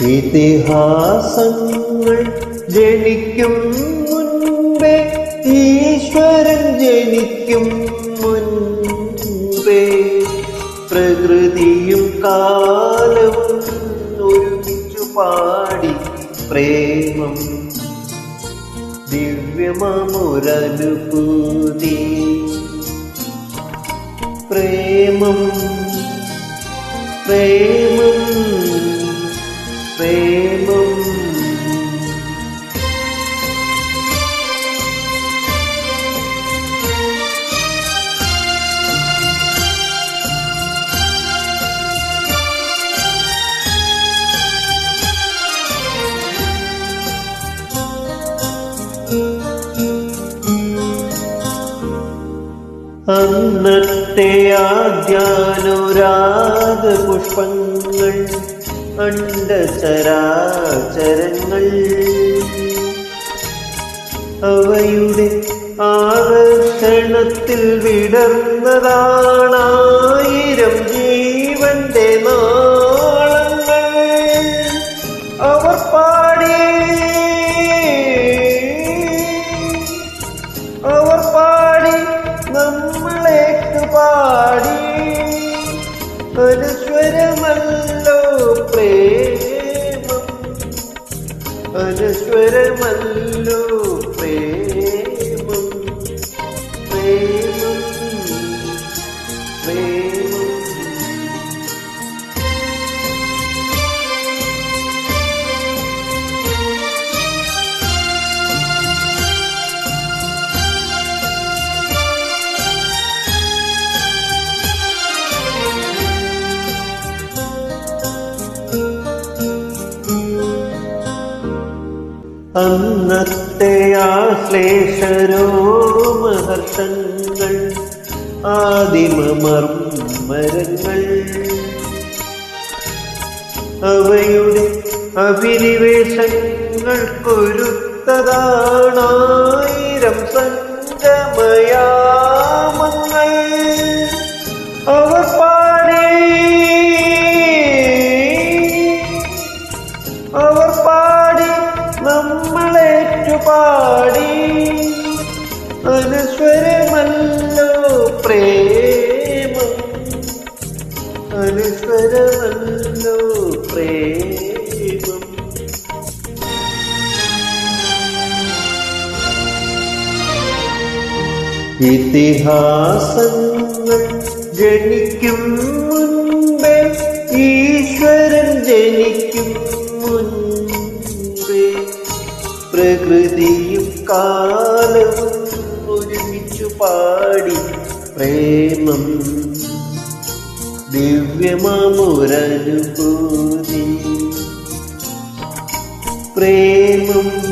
ഇതിഹാസങ്ങൾ ജനിക്കും മുൻപേ ഈശ്വരൻ ജനിക്കും മുൻപേ. പ്രകൃതിയും കാലവും ഒരുമിച്ചു പാടി പ്രേമം. ദിവ്യമമുരനുഭൂതി. പ്രേമം പ്രേമം പ്രേമം അന്നത്തെ ആദ്യാനുരാഗ പുഷ്പങ്ങൾ അണ്ടചരാചരങ്ങൾ അവയുടെ ആകർഷണത്തിൽ വിടർന്നതാണായിരം ജീവന്റെ നാളങ്ങൾ. അവർ പാടി. അവർ പാടി നമ്മളേക്ക് പാടി. അനുസ്വരമല്ലോ പ്രേമം. അനുസ്വരമല്ലോ അന്നത്തെ ആശ്ലേഷരോ മഹർഷങ്ങൾ ആദിമമർമ്മരങ്ങൾ അവയുടെ അഭിനിവേശങ്ങൾക്കൊരുത്തതാണായിരം സംഗമയാമങ്ങൾ പാടി. അനുസ്വരമല്ലോ പ്രേമം. അനുസ്വരമല്ലോ പ്രേമം. ഇതിഹാസങ്ങൾ ജനിക്കും മുൻപേ ഈശ്വരൻ ജനിക്കും പ്രകൃതിയും കാലവും ഒരുമിച്ചു പാടി പ്രേമം. ദിവ്യമമുരനുഭൂതി. പ്രേമം